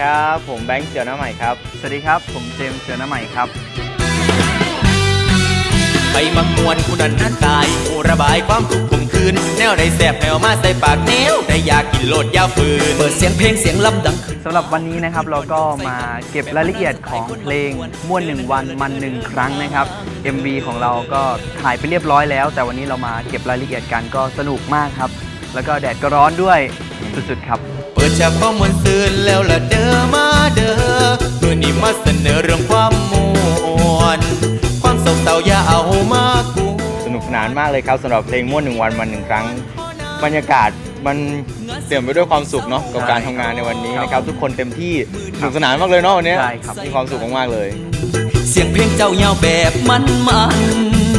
ครับ ผมแบงค์เสี่ยวหน้าใหม่ครับ สวัสดีครับ ผมเจมส์เสือหน้าใหม่ครับ ไปมักมวนคุณนันนั้นตายผู้ระบายความทุกข์ข่มคืน แนวใดแสบแนวมาใส่ปากแนวได้อยากกินโลดยาฟืน เปิดเสียงเพลงเสียงลำดังขึ้นสำหรับวันนี้นะครับเราก็มาเก็บรายละเอียดของเพลงม่วนหนึ่งวันมันหนึ่งครั้งนะครับ MV ของเราก็ถ่ายไปเรียบร้อยแล้ว แต่วันนี้เรามาเก็บรายละเอียดกันก็สนุกมากครับ แล้วก็แดดก็ร้อนด้วยสุดๆครับ เปิดฉากความมวลซืนแล้วละเด้อมาเด้อเมื่อนี้มาเสนอเรื่องความมวนความโศกเศร้าอย่าเอามากวนสนุกสนานมากเลยครับสำหรับเพลงม่วนหนึ่งวันมันหนึ่งครั้ง บรรยากาศมันเต็มไปด้วยความสุขเนาะกับการทำงานในวันนี้นะครับ ทุกคนเต็มที่สนุกสนานมากเลยเนาะวันนี้ใช่ครับมีความสุขมากๆเลย เสียงเพลงเจ้ายาวแบบมันมัน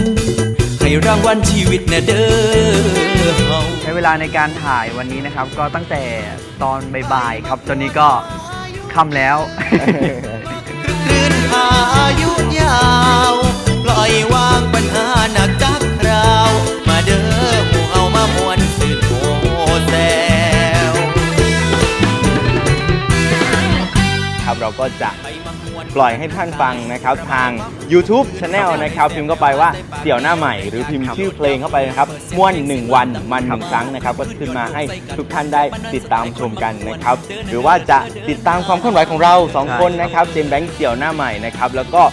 ๆให้รางวัลชีวิตแน่เด้อเฮา ใช้เวลาในการถ่ายวันนี้นะครับ ก็ตั้งแต่ตอนบ่ายๆครับ ตอนนี้ก็ค่ำแล้ว คลื่นพายุยาว ปล่อยวางปัญหาหนักจากคราว มาเด้อหมู่เอามามวนสื่นโมแซว ครับเราก็จะไปล่อยให้ท่านฟังนะครับทาง YouTube Channel นะครับพิมพ์เข้าไปว่าเสี่ยวหน้าใหม่ หรือพิมพ์ชื่อเพลงเข้าไปนะครับม่วนหนึ่งวันมันหนึ่งครั้งนะครับก็ขึ้นมาให้ทุกท่านได้ติดตามชมกันนะครับหรือว่าจะติดตามความเคลื่อนไหวของเราสองคนนะครับเจมแบงค์เสี่ยวหน้าใหม่นะครับแล้วก็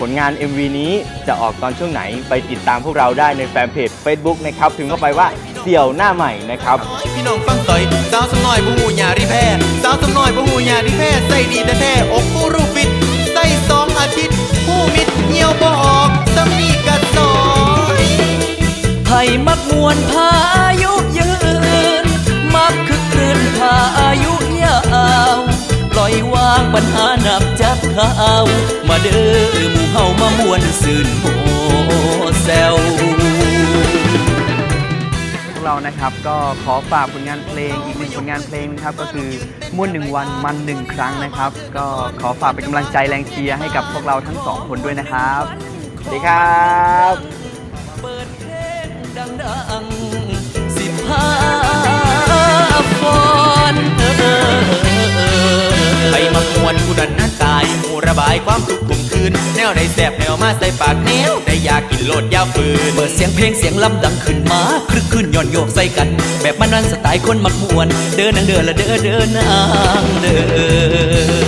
ผลงาน MV นี้จะออกตอนช่วงไหนไปติดตามพวกเราได้ในแฟนเพจ Facebook นะครับพิมพ์เข้าไปว่า เสี่ยวหน้าใหม่นะครับพี่น้องฟังต่อยสาวสำน้อยผู้หูยาริแพ้สาวสำน้อยผู้หูยาริแพ้ใส่ดีแต่แท้อกผู้รูปฟิตใส่สองอาทิตย์ผู้มิดเหี่ยวบออกสมีกระสอยไผ่มักมวนพายุยืน มักคึกครื้นพายุยาวปล่อยวางปัญหาหนักจากข่าวมาเด้อหมู่เฮามามวนซื่นโหแซวพวกเรา นะครับ ก็ขอฝากผลงานเพลงอีกหนึ่งผลงานเพลงนะครับ ก็คือม่วนหนึ่งวันมันหนึ่งครั้งนะครับ ก็ขอฝากเป็นกำลังใจแรงเชียร์ให้กับพวกเราทั้งสองคนด้วยนะครับสวัสดีครับเปิดเพลงดังๆสิพาฟอนไปมามวนผู้ดันนั้นตายหมูระบายความทุกข์ข่มคื น แนวใดแสบแนวมาใส่ปากแนวได้อยากกินโลดยาฟืน เปิดเสียงเพลงเสียงลำดังขึ้นมาคลึกขึ้นย่อนโยกใส่กัน แบบมันนั้นสไตล์คนมักมวน เดินนางเดินละเดินเดินนางเดิน